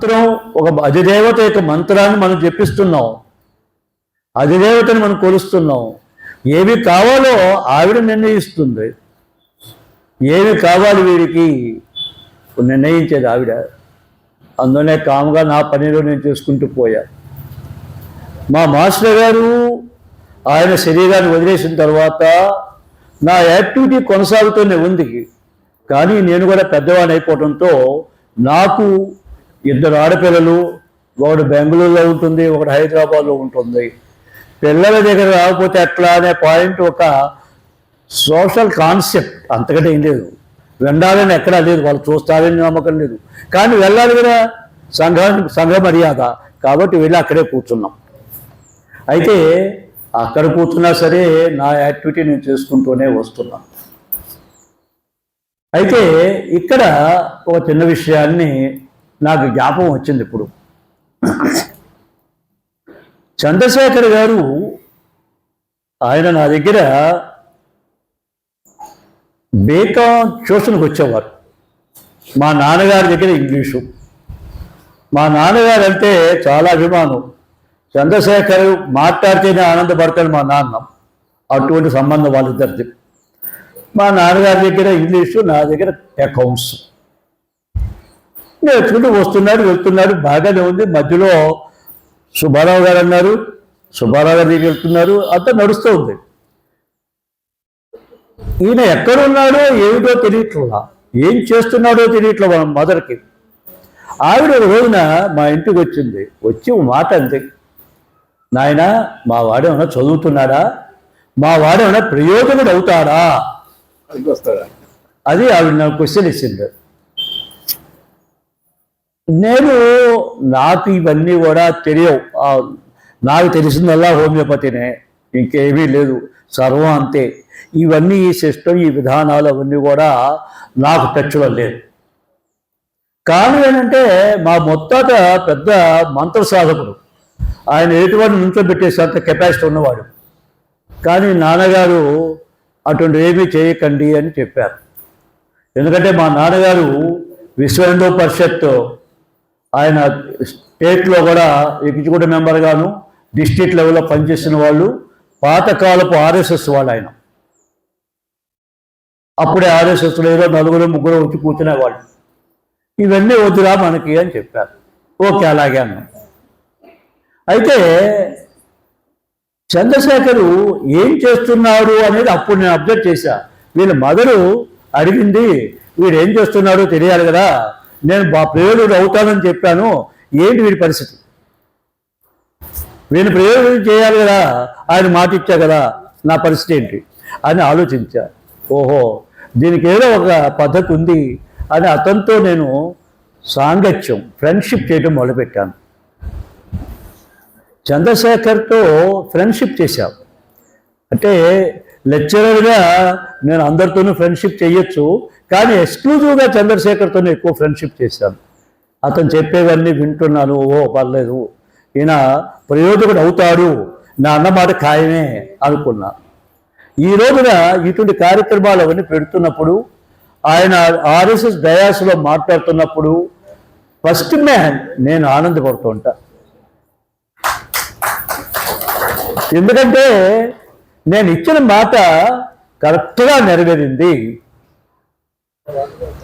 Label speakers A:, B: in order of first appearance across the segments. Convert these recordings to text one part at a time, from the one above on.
A: మంత్రం ఒక అధిదేవత యొక్క మంత్రాన్ని మనం జపిస్తున్నాం. అధిదేవతని మనం కొలుస్తున్నాం. ఏవి కావాలో ఆవిడ నిర్ణయిస్తుంది. ఏవి కావాలి వీడికి? నిర్ణయించేది ఆవిడ. అందులోనే కాముగా నా పనిలో నేను చేసుకుంటూ పోయా. మా మాస్టర్ గారు ఆయన శరీరాన్ని వదిలేసిన తర్వాత నా యాక్టివిటీ కొనసాగుతూనే ఉంది. కానీ నేను కూడా పెద్దవాడిని అయిపోవడంతో నాకు ఇద్దరు ఆడపిల్లలు ఒకడు బెంగళూరులో ఉంటుంది ఒకటి హైదరాబాద్లో ఉంటుంది. పిల్లల దగ్గర రాకపోతే ఎట్లా అనే పాయింట్ ఒక సోషల్ కాన్సెప్ట్ అంతకంటే ఏం లేదు. వెళ్ళాలని ఎక్కడా లేదు. వాళ్ళు చూస్తారని నమ్మకం లేదు. కానీ వెళ్ళాలి కదా. సంఘానికి సంఘ మర్యాద. కాబట్టి వెళ్ళి అక్కడే కూర్చున్నాం. అయితే అక్కడ కూర్చున్నా సరే నా యాక్టివిటీ నేను చేసుకుంటూనే వస్తున్నా. అయితే ఇక్కడ ఒక చిన్న విషయాన్ని నాకు జ్ఞాపకం వచ్చింది ఇప్పుడు. చంద్రశేఖర్ గారు ఆయన నా దగ్గర బీకాం ట్యూషన్కి వచ్చేవారు. మా నాన్నగారి దగ్గర ఇంగ్లీషు. మా నాన్నగారు అంటే చాలా అభిమానం. చంద్రశేఖర్ మాట్లాడితేనే ఆనందపడతాడు మా నాన్న. అటువంటి సంబంధం వాళ్ళిద్దరిది. మా నాన్నగారి దగ్గర ఇంగ్లీషు నా దగ్గర అకౌంట్స్. నేర్చుకుంటూ వస్తున్నాడు వెళ్తున్నాడు. బాగానే ఉంది. మధ్యలో సుబ్బారావు గారు అన్నారు. సుబ్బారావు గారి దగ్గరికి వెళ్తున్నారు. అంతా నడుస్తూ ఉంది. ఈయన ఎక్కడున్నాడో ఏమిటో తెలియట్లా. ఏం చేస్తున్నాడో తెలియట్లా మా మదర్కి. ఆవిడ ఒక రోజున మా ఇంటికి వచ్చింది. వచ్చి మాట అంది. నాయన మా వాడేమన్నా చదువుతున్నాడా? మా వాడేమన్నా ప్రయోజకుడు అవుతాడా?
B: అది
A: ఆవిడ నాకు క్వశ్చన్ ఇచ్చింది నేను నాకు ఇవన్నీ కూడా తెలియవు. నాకు తెలిసిందల్లా హోమియోపతినే ఇంకేమీ లేదు సర్వం అంతే. ఇవన్నీ ఈ సిస్టమ్ ఈ విధానాలు అవన్నీ కూడా నాకు టచ్లో లేదు కారణం ఏంటంటే మా మొత్తాత పెద్ద మంత్ర సాధకుడు ఆయన ఎటువంటి నుంచో అంత కెపాసిటీ ఉన్నవాడు. కానీ నాన్నగారు అటువంటి ఏమీ చేయకండి అని చెప్పారు. ఎందుకంటే మా నాన్నగారు విశ్వ హిందూ పరిషత్ ఆయన స్టేట్లో కూడా ఎగ్జిక్యూటివ్ మెంబర్గాను డిస్ట్రిక్ట్ లెవెల్లో పనిచేసిన వాళ్ళు పాతకాలపు ఆర్ఎస్ఎస్ వాళ్ళు ఆయన. అప్పుడే ఆర్ఎస్ఎస్లో ఏదో నలుగురు ముగ్గురు వచ్చి కూర్చునేవాళ్ళు ఇవన్నీ వద్దురా మనకి అని చెప్పారు. ఓకే అలాగే అన్నాం అయితే చంద్రశేఖరు ఏం చేస్తున్నారు అనేది అప్పుడు నేను అబ్జర్వ్ చేశా. వీళ్ళ మదరు అడిగింది వీడు ఏం చేస్తున్నాడో తెలియాలి కదా? నేను బా ప్రయోజకుడు అవుతానని చెప్పాను. ఏంటి వీడి పరిస్థితి? వీడిని ప్రయోజనం చేయాలి కదా. ఆయన మాట ఇచ్చా కదా. నా పరిస్థితి ఏంటి? అని ఆలోచించా. ఓహో దీనికి ఏదో ఒక పద్ధతి ఉంది అని అతనితో నేను సాంగత్యం ఫ్రెండ్షిప్ చేయడం మొదలుపెట్టాను. చంద్రశేఖర్తో ఫ్రెండ్షిప్ చేశాం. అంటే లెక్చరర్గా నేను అందరితోనూ ఫ్రెండ్షిప్ చేయొచ్చు కానీ ఎక్స్క్లూజివ్గా చంద్రశేఖర్తోనే ఎక్కువ ఫ్రెండ్షిప్ చేశాను. అతను చెప్పేవన్నీ వింటున్నాను ఓ పర్లేదు ఈయన ప్రయోజకుడు అవుతాడు నా అన్నమాట ఖాయమే అనుకున్నా. ఈ రోజున ఇటువంటి కార్యక్రమాలు అవన్నీ పెడుతున్నప్పుడు ఆయన ఆర్ఎస్ఎస్ డయాస్లో మాట్లాడుతున్నప్పుడు ఫస్ట్ మ్యాన్ నేను ఆనందపడుతూ ఉంటా. ఎందుకంటే నేను ఇచ్చిన మాట కరెక్ట్గా నెరవేరింది.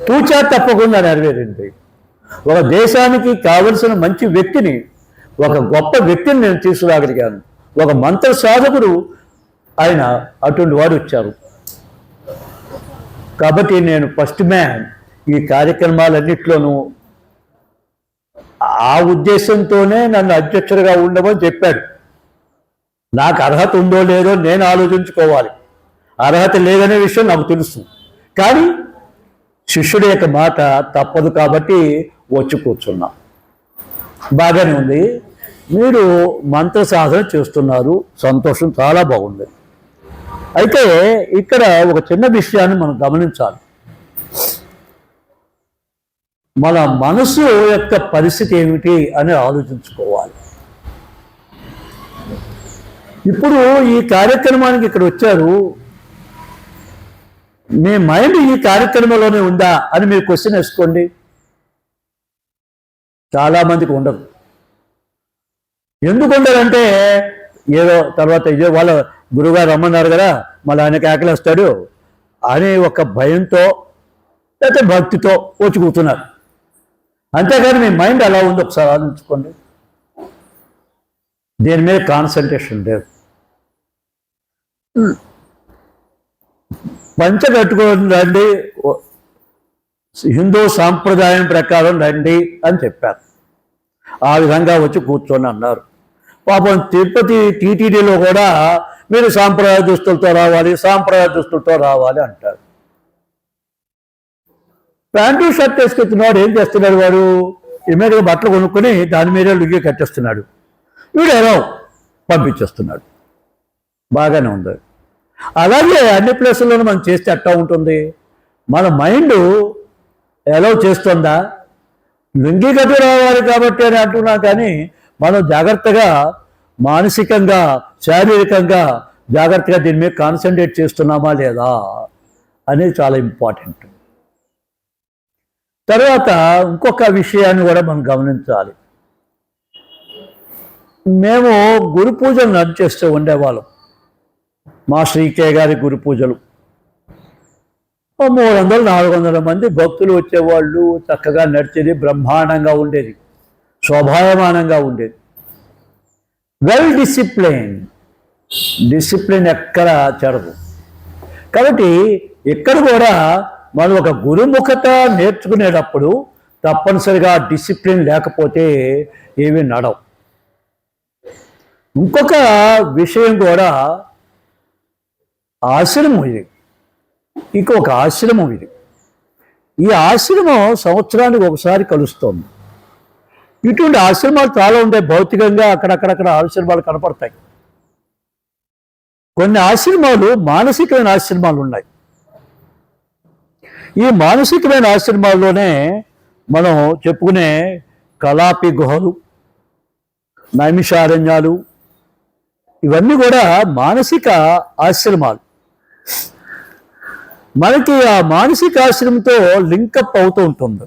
A: తూచా తప్పకుండా నెరవేరింది. ఒక దేశానికి కావలసిన మంచి వ్యక్తిని ఒక గొప్ప వ్యక్తిని నేను తీసుకురాగలిగాను. ఒక మంత్ర సాధకుడు ఆయన అటువంటి వాడు వచ్చారు. కాబట్టి నేను ఫస్ట్ మ్యాన్ ఈ కార్యక్రమాలన్నింటిలోనూ. ఆ ఉద్దేశంతోనే నన్ను అధ్యక్షుడిగా ఉండమని చెప్పాడు. నాకు అర్హత ఉందో లేదో నేను ఆలోచించుకోవాలి. అర్హత లేదనే విషయం నాకు తెలుస్తుంది కానీ శిష్యుడి యొక్క మాట తప్పదు కాబట్టి వచ్చి కూర్చున్నా. బాగానే ఉంది. మీరు మంత్ర సాధన చేస్తున్నారు. సంతోషం చాలా బాగుంది. అయితే ఇక్కడ ఒక చిన్న విషయాన్ని మనం గమనించాలి. మన మనసు యొక్క పరిస్థితి ఏమిటి అని ఆలోచించుకోవాలి. ఇప్పుడు ఈ కార్యక్రమానికి ఇక్కడ వచ్చారు. మీ మైండ్ ఈ కార్యక్రమంలోనే ఉందా అని మీరు క్వశ్చన్ వేసుకోండి. చాలామందికి ఉండదు. ఎందుకు ఉండదంటే ఏదో తర్వాత ఇదే వాళ్ళ గురువుగారు రమ్మన్నారు కదా మళ్ళీ ఆయనకి కేకలేస్తాడు అనే ఒక భయంతో లేకపోతే భక్తితో వచ్చి కూర్చున్నారు అంతేగాని మీ మైండ్ అలా ఉంది ఒకసారి ఆలోచించుకోండి. దీని మీద కాన్సన్ట్రేషన్ లేదు. పంచ కట్టుకొని రండి హిందూ సాంప్రదాయం ప్రకారం రండి అని చెప్పారు. ఆ విధంగా వచ్చి కూర్చొని అన్నారు. పాపం తిరుపతి టీటీడీలో కూడా మీరు సాంప్రదాయ దుస్తులతో రావాలి సాంప్రదాయ దుస్తులతో రావాలి అంటారు. ప్యాంటు షర్ట్ వేసుకొచ్చినవాడు ఏం చేస్తున్నాడు వాడు? ఇమీడియట్గా బట్టలు కొనుక్కొని దాని మీద లుగ్గి కట్టేస్తున్నాడు. వీడు ఎలా పంపించేస్తున్నాడు. బాగానే ఉంది. అలాగే అన్ని ప్లేసుల్లోనూ మనం చేస్తే అట్టా ఉంటుంది. మన మైండ్ ఎలా చేస్తుందా? లుంగి కట్టు రావాలి కాబట్టి అని అంటున్నా కానీ మనం జాగ్రత్తగా మానసికంగా శారీరకంగా జాగ్రత్తగా దీని మీద కాన్సన్ట్రేట్ చేస్తున్నామా లేదా అనేది చాలా ఇంపార్టెంట్ తర్వాత ఇంకొక విషయాన్ని కూడా మనం గమనించాలి. మేము గురు పూజలు నడిచేస్తూ ఉండేవాళ్ళం. మా శ్రీకే గారి గురు పూజలు. మూడు వందలు నాలుగు వందల మంది భక్తులు వచ్చేవాళ్ళు చక్కగా నడిచేది బ్రహ్మాండంగా ఉండేది శోభాయమానంగా ఉండేది. వెల్ డిసిప్లైన్ డిసిప్లిన్ ఎక్కడ చెడదు. కాబట్టి ఇక్కడ కూడా మనం ఒక గురుముఖత నేర్చుకునేటప్పుడు తప్పనిసరిగా డిసిప్లిన్ లేకపోతే ఏమీ నడవు. ఇంకొక విషయం కూడా ఆశ్రమం ఇది. ఇంకొక ఆశ్రమం ఇది. ఈ ఆశ్రమం సంవత్సరానికి ఒకసారి కలుస్తోంది. ఇటువంటి ఆశ్రమాలు చాలా ఉంటాయి. భౌతికంగా అక్కడక్కడక్కడ ఆశ్రమాలు కనపడతాయి. కొన్ని ఆశ్రమాలు మానసికమైన ఆశ్రమాలు ఉన్నాయి. ఈ మానసికమైన ఆశ్రమాల్లోనే మనం చెప్పుకునే కలాపి గుహలు నైమిషారణ్యాలు ఇవన్నీ కూడా మానసిక ఆశ్రమాలు. మనకి ఆ మానసిక ఆశ్రమంతో లింకప్ అవుతూ ఉంటుంది.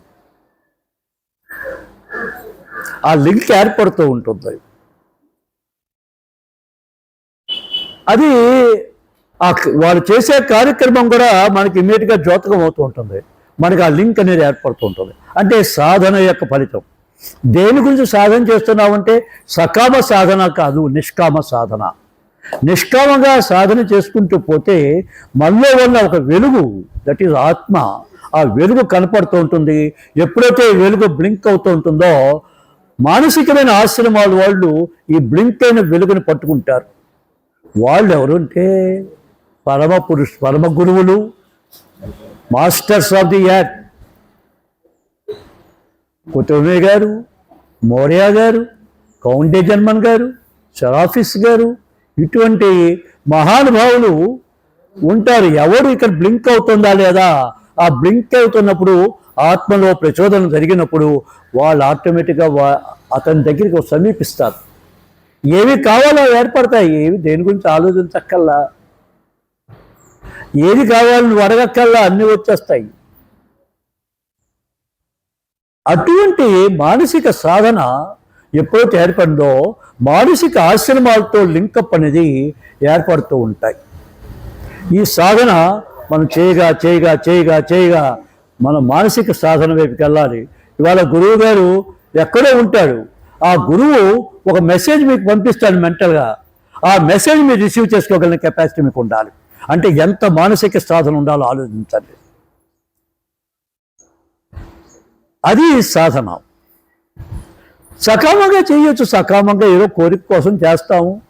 A: ఆ లింక్ ఏర్పడుతూ ఉంటుంది. అది ఆ వాళ్ళు చేసే కార్యక్రమం కూడా మనకి ఇమీడియట్గా జ్యోతకం అవుతూ ఉంటుంది. మనకి ఆ లింక్ అనేది ఏర్పడుతూ ఉంటుంది. అంటే సాధన యొక్క ఫలితం. దేని గురించి సాధన చేస్తున్నామంటే సకామ సాధన కాదు నిష్కామ సాధన. నిష్కామంగా సాధన చేసుకుంటూ పోతే మనలో ఉన్న ఒక వెలుగు దట్ ఈజ్ ఆత్మ ఆ వెలుగు కనపడుతూ ఉంటుంది. ఎప్పుడైతే వెలుగు బ్లింక్ అవుతూ ఉంటుందో మానసికమైన ఆశ్రమాలు వాళ్ళు ఈ బ్లింక్ అయిన వెలుగుని పట్టుకుంటారు. వాళ్ళు ఎవరుంటే పరమ పురుష్ పరమ గురువులు masters of the act Kuthumi గారు మౌర్య గారు కౌండే జన్మన్ గారు షరాఫీస్ గారు ఇటువంటి మహానుభావులు ఉంటారు. ఎవరు ఇక్కడ బ్లింక్ అవుతుందా లేదా? ఆ బ్లింక్ అవుతున్నప్పుడు ఆత్మలో ప్రచోదనం జరిగినప్పుడు వాళ్ళు ఆటోమేటిక్గా వా అతని దగ్గరికి సమీపిస్తారు. ఏవి కావాలో ఏర్పడతాయి. ఏవి దేని గురించి ఆలోచించక్కల్లా? ఏది కావాలో నువ్వు అడగక్కల్లా అన్నీ వచ్చేస్తాయి. అటువంటి మానసిక సాధన ఎప్పుడైతే ఏర్పడిందో మానసిక ఆశ్రమాలతో లింకప్ అనేది ఏర్పడుతూ ఉంటాయి. ఈ సాధన మనం చేయగా చేయగా చేయగా చేయగా మన మానసిక సాధన వైపుకి వెళ్ళాలి. ఇవాళ గురువు గారు ఎక్కడో ఉంటాడు. ఆ గురువు ఒక మెసేజ్ మీకు పంపిస్తాడు మెంటల్గా. ఆ మెసేజ్ మీరు రిసీవ్ చేసుకోగలిగిన కెపాసిటీ మీకు ఉండాలి. అంటే ఎంత మానసిక సాధన ఉండాలో ఆలోచించండి. అది సాధన. సకామంగా చేయొచ్చు. సకామంగా ఏదో కోరిక కోసం చేస్తాము.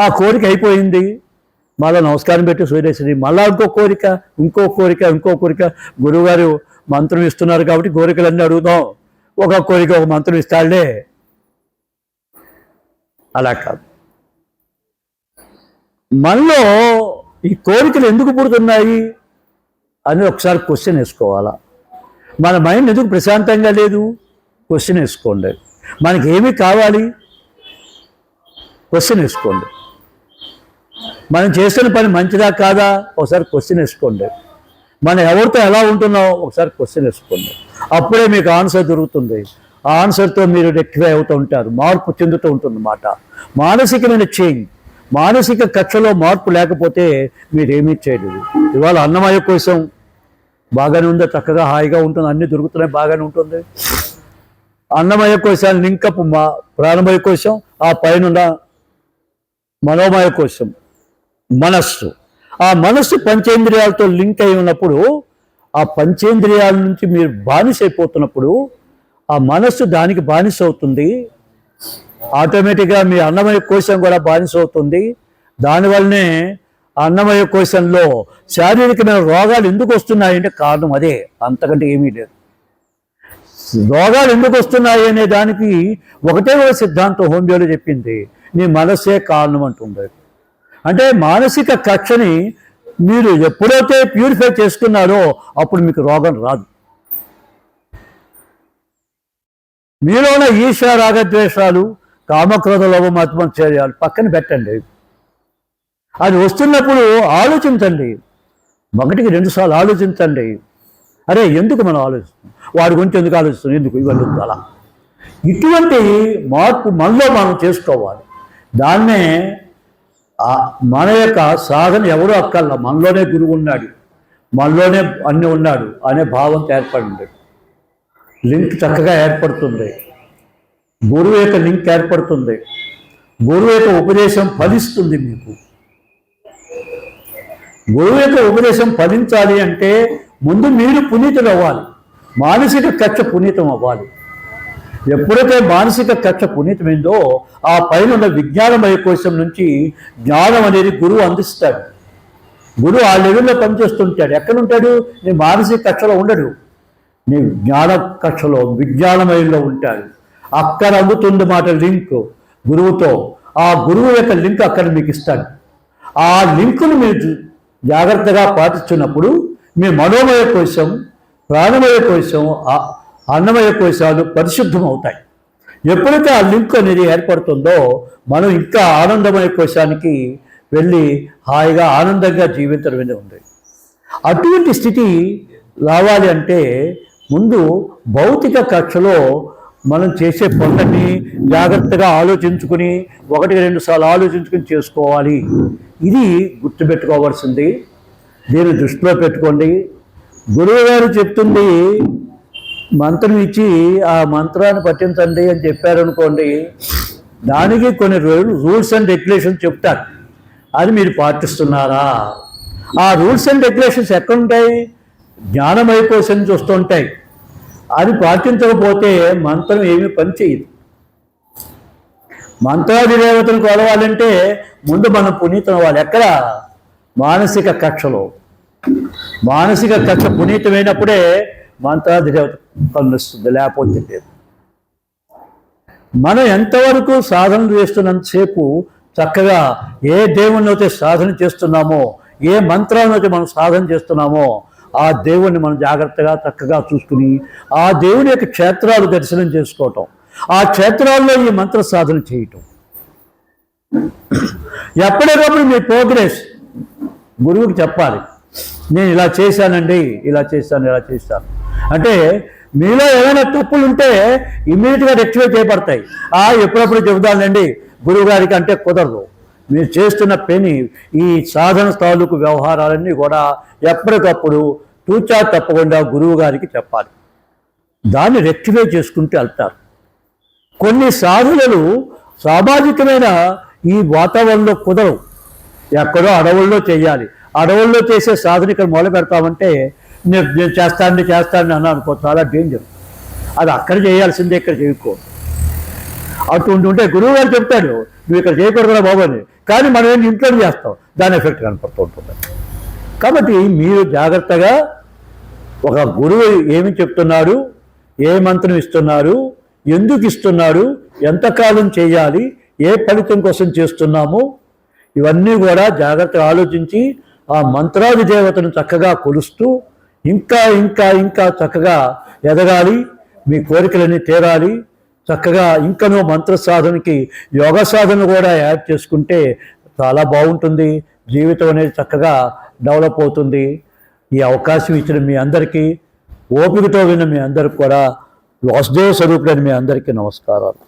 A: ఆ కోరిక అయిపోయింది. మళ్ళీ నమస్కారం పెట్టి సూర్యశ్రీ మళ్ళా ఇంకో కోరిక ఇంకో కోరిక ఇంకో కోరిక. గురువుగారు మంత్రం ఇస్తున్నారు కాబట్టి కోరికలన్నీ అడుగుదాం. ఒక కోరిక ఒక మంత్రం ఇస్తాడులే అలా కాదు. మనలో ఈ కోరికలు ఎందుకు పుడుతున్నాయి అని ఒకసారి క్వశ్చన్ వేసుకోవాలా? మన మైండ్ ఎందుకు ప్రశాంతంగా లేదు? క్వశ్చన్ వేసుకోండి. మనకి ఏమి కావాలి? క్వశ్చన్ వేసుకోండి. మనం చేస్తున్న పని మంచిదా కాదా? ఒకసారి క్వశ్చన్ వేసుకోండి. మనం ఎవరితో ఎలా ఉంటున్నాం? ఒకసారి క్వశ్చన్ వేసుకోండి. అప్పుడే మీకు ఆన్సర్ దొరుకుతుంది. ఆ ఆన్సర్తో మీరు రెక్టిఫై అవుతూ ఉంటారు. మార్పు చెందుతూ ఉంటుందన్నమాట మానసికమైన చేంజ్ మానసిక కక్షలో మార్పు లేకపోతే మీరేమీ చేయలేదు ఇవాళ అన్నమయ్య కోసం బాగానే ఉందో. చక్కగా హాయిగా ఉంటుంది. అన్నీ దొరుకుతున్నాయి. బాగానే ఉంటుంది. అన్నమయ కోశాన్ని లింకప్ మా ప్రాణమయ కోశం ఆ పైన మనోమయ కోశం మనస్సు. ఆ మనస్సు పంచేంద్రియాలతో లింక్ అయి ఉన్నప్పుడు ఆ పంచేంద్రియాల నుంచి మీరు బానిస అయిపోతున్నప్పుడు ఆ మనస్సు దానికి బానిస అవుతుంది. ఆటోమేటిక్గా మీ అన్నమయ కోశం కూడా బానిస అవుతుంది. దానివల్లనే ఆ అన్నమయ కోశంలో శారీరకమైన రోగాలు ఎందుకు వస్తున్నాయంటే కారణం అదే. అంతకంటే ఏమీ లేదు. రోగాలు ఎందుకు వస్తున్నాయి అనే దానికి ఒకటే ఒక సిద్ధాంతం హోమియోలో చెప్పింది. నీ మనస్సే కారణం అంటుంది అంటే మానసిక కక్షని మీరు ఎప్పుడైతే ప్యూరిఫై చేసుకున్నారో అప్పుడు మీకు రోగం రాదు. మీలో ఉన్న ఈశ రాగద్వేషాలు కామక్రోధ లోభం ఆత్మచర్యాలు పక్కన పెట్టండి. అది వస్తున్నప్పుడు ఆలోచించండి. ఒకటికి రెండుసార్లు ఆలోచించండి. అరే ఎందుకు మనం ఆలోచిస్తాం వాడి గురించి ఎందుకు ఆలోచిస్తాం ఎందుకు? ఇవన్నీ అలా. ఇటువంటి మార్పు మనలో మనం చేసుకోవాలి. దాన్నే మన యొక్క సాధన ఎవరో అక్కల్లా మనలోనే గురువు ఉన్నాడు మనలోనే అన్ని ఉన్నాడు అనే భావంతో ఏర్పడింది లింక్ చక్కగా ఏర్పడుతుంది. గురువు యొక్క లింక్ ఏర్పడుతుంది. గురువు యొక్క ఉపదేశం ఫలిస్తుంది మీకు. గురువు యొక్క ఉపదేశం ఫలించాలి అంటే ముందు మీరు పునీతులు అవ్వాలి. మానసిక కక్ష పునీతం అవ్వాలి. ఎప్పుడైతే మానసిక కక్ష పునీతమైందో ఆ పైన ఉన్న విజ్ఞానమయ కోశం నుంచి జ్ఞానం అనేది గురువు అందిస్తాడు. గురువు ఆ లెవెల్లో పనిచేస్తుంటాడు. ఎక్కడుంటాడు? నీ మానసిక కక్షలో ఉండడు. నీ జ్ఞాన కక్షలో విజ్ఞానమయంలో ఉంటాడు. అక్కడ అందుతుంది మాట లింక్ గురువుతో. ఆ గురువు యొక్క లింక్ అక్కడ మీకు ఇస్తాడు. ఆ లింకును మీరు జాగ్రత్తగా పాటిస్తున్నప్పుడు మీ మనోమయ కోశం ప్రాణమయ కోశం అన్నమయ కోశాలు పరిశుద్ధం అవుతాయి ఎప్పుడైతే ఆ లింక్ అనేది ఏర్పడుతుందో మనం ఇంకా ఆనందమయ కోశానికి వెళ్ళి హాయిగా ఆనందంగా జీవించడం ఉంది. అటువంటి స్థితి రావాలి అంటే ముందు భౌతిక కక్షలో మనం చేసే పనులన్నీ జాగ్రత్తగా ఆలోచించుకుని ఒకటి రెండు సార్లు ఆలోచించుకుని చేసుకోవాలి. ఇది గుర్తుపెట్టుకోవాల్సింది. దీన్ని దృష్టిలో పెట్టుకోండి. గురువు గారు చెప్తుంది మంత్రం ఇచ్చి ఆ మంత్రాన్ని పఠించండి అని చెప్పారనుకోండి దానికి కొన్ని రూల్స్ అండ్ రెగ్యులేషన్స్ చెప్తారు. అది మీరు పాటిస్తున్నారా? ఆ రూల్స్ అండ్ రెగ్యులేషన్స్ ఎక్కడుంటాయి? జ్ఞానం కోసం చూస్తుంటాయి అది పాటించకపోతే మంత్రం ఏమీ పని చేయదు. మంత్రాది దేవతను కొలవాలంటే ముందు మనం పునీతం అవ్వాలి ఎక్కడ? మానసిక కక్షలో. మానసిక కక్ష పునీతమైనప్పుడే మంత్రాది దేవత పనిస్తుంది లేకపోతే లేదు. మనం ఎంతవరకు సాధన చేస్తున్నంతసేపు చక్కగా ఏ దేవుణ్ణి అయితే సాధన చేస్తున్నామో ఏ మంత్రాన్ని అయితే మనం సాధన చేస్తున్నామో ఆ దేవుణ్ణి మనం జాగ్రత్తగా చక్కగా చూసుకుని ఆ దేవుని యొక్క క్షేత్రాలు దర్శనం చేసుకోవటం ఆ క్షేత్రాల్లో ఈ మంత్ర సాధన చేయటం. ఎప్పటికప్పుడు మీ ప్రోగ్రెస్ గురువుకి చెప్పాలి. నేను ఇలా చేశానండి ఇలా చేశాను ఇలా చేశాను. అంటే మీలో ఏమైనా తప్పులు ఉంటే ఇమీడియట్గా రెక్టిఫై చేయబడతాయి. ఆ ఎప్పుడప్పుడు చెబుతానండి గురువు గారికి అంటే కుదరదు. మీరు చేస్తున్న పని ఈ సాధన తాలూకు వ్యవహారాలన్నీ కూడా ఎప్పటికప్పుడు తూచా తప్పకుండా గురువు గారికి చెప్పాలి. దాన్ని రెక్టిఫై చేసుకుంటూ వెళ్తారు. కొన్ని సాధనలు సామాజికమైన ఈ వాతావరణంలో కుదరవు. ఎక్కడో అడవుల్లో చేయాలి. అడవుల్లో చేసే సాధన ఇక్కడ మొదలు పెడతామంటే నేను నేను చేస్తాను చేస్తాను అన్నా అనుకో చాలా డేంజర్ అది అక్కడ చేయాల్సిందే ఇక్కడ చేయకో అటువంటి ఉంటే గురువు గారు చెప్తాడు నువ్వు ఇక్కడ చేయకూడదు బాబు అని. కానీ మనం ఏంటి ఇంట్లో చేస్తాం. దాని ఎఫెక్ట్ కనపడుతూ ఉంటుంది. కాబట్టి మీరు జాగ్రత్తగా ఒక గురువు ఏమి చెప్తున్నాడు ఏ మంత్రం ఇస్తున్నారు ఎందుకు ఇస్తున్నాడు ఎంతకాలం చేయాలి ఏ ఫలితం కోసం చేస్తున్నాము ఇవన్నీ కూడా జాగ్రత్తగా ఆలోచించి ఆ మంత్రాది దేవతను చక్కగా కొలుస్తూ ఇంకా ఇంకా ఇంకా చక్కగా ఎదగాలి మీ కోరికలన్నీ తీరాలి. చక్కగా ఇంకనూ మంత్ర సాధనకి యోగ సాధన కూడా యాడ్ చేసుకుంటే చాలా బాగుంటుంది. జీవితం అనేది చక్కగా డెవలప్ అవుతుంది. ఈ అవకాశం ఇచ్చిన మీ అందరికీ ఓపికతో విన్న మీ అందరికి కూడా వాసుదేవ స్వరూపుడని మీ అందరికీ నమస్కారాలు.